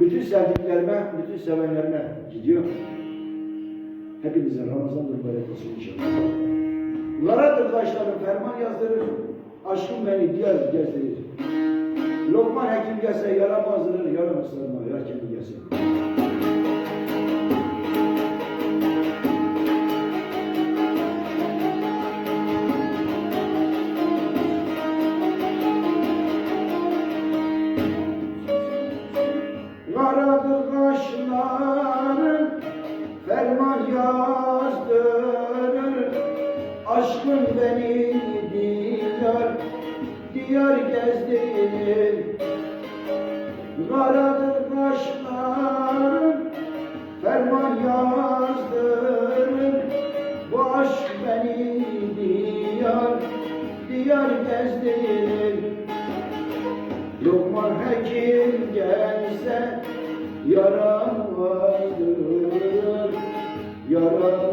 Bütün sevdiklerime, bütün sevenlerime gidiyor. Hepinize Ramazan mübarek olsun inşallah. Laradır taşlarım ferman yazdırır. Aşkım beni diğer gezdirir. Lokman hekim gelse yaram azdırır, yaram ısırma, yar kendi gelse. Aşkın beni diyar, diyar gezdirir. Karadır kaşların ferman yazdırır. Bu aşk beni diyar, diyar gezdirir. Lokman hekim gelse yaram vardır. Yaram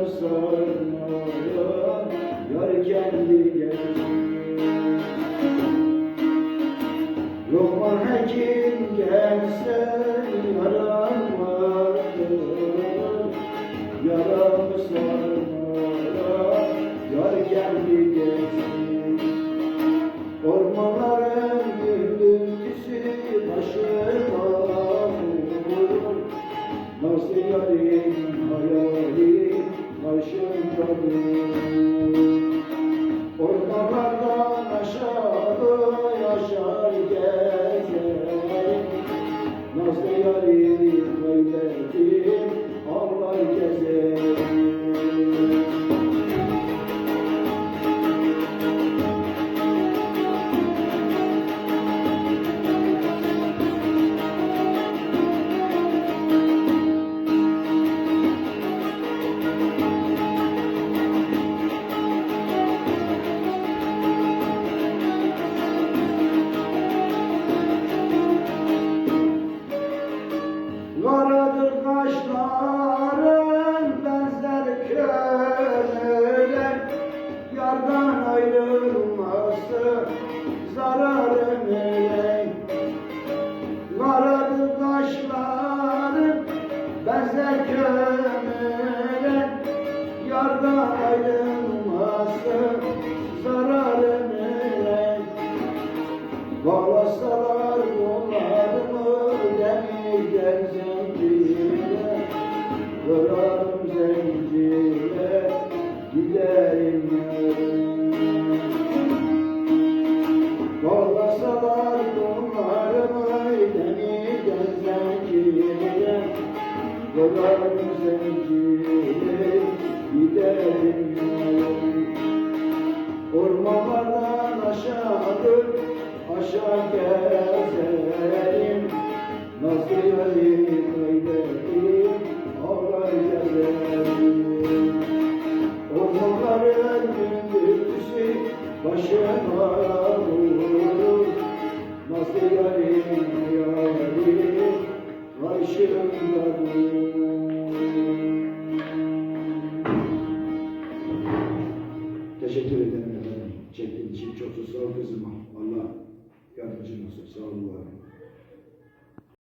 Lokman hekim gelse yaram vardır. Yaram sarmaya yar Ormanların gündüzcüsü başıma vurur Nasıl yarim hayali karşımdadır Ormanlardan yarim kaybettim ağlar gezerim Yardan ayrılması zararım ele Kırarım zincire giderim Ormanlardan aşağı aşağı gezerim Nasıl yarim kaybettim ağlar gezerim başıma vurur Nasıl yarim Teşekkür ederim efendim. Çektiğin için çok sağ ol kızım. Allah yardımcın olsun. Sağ olun.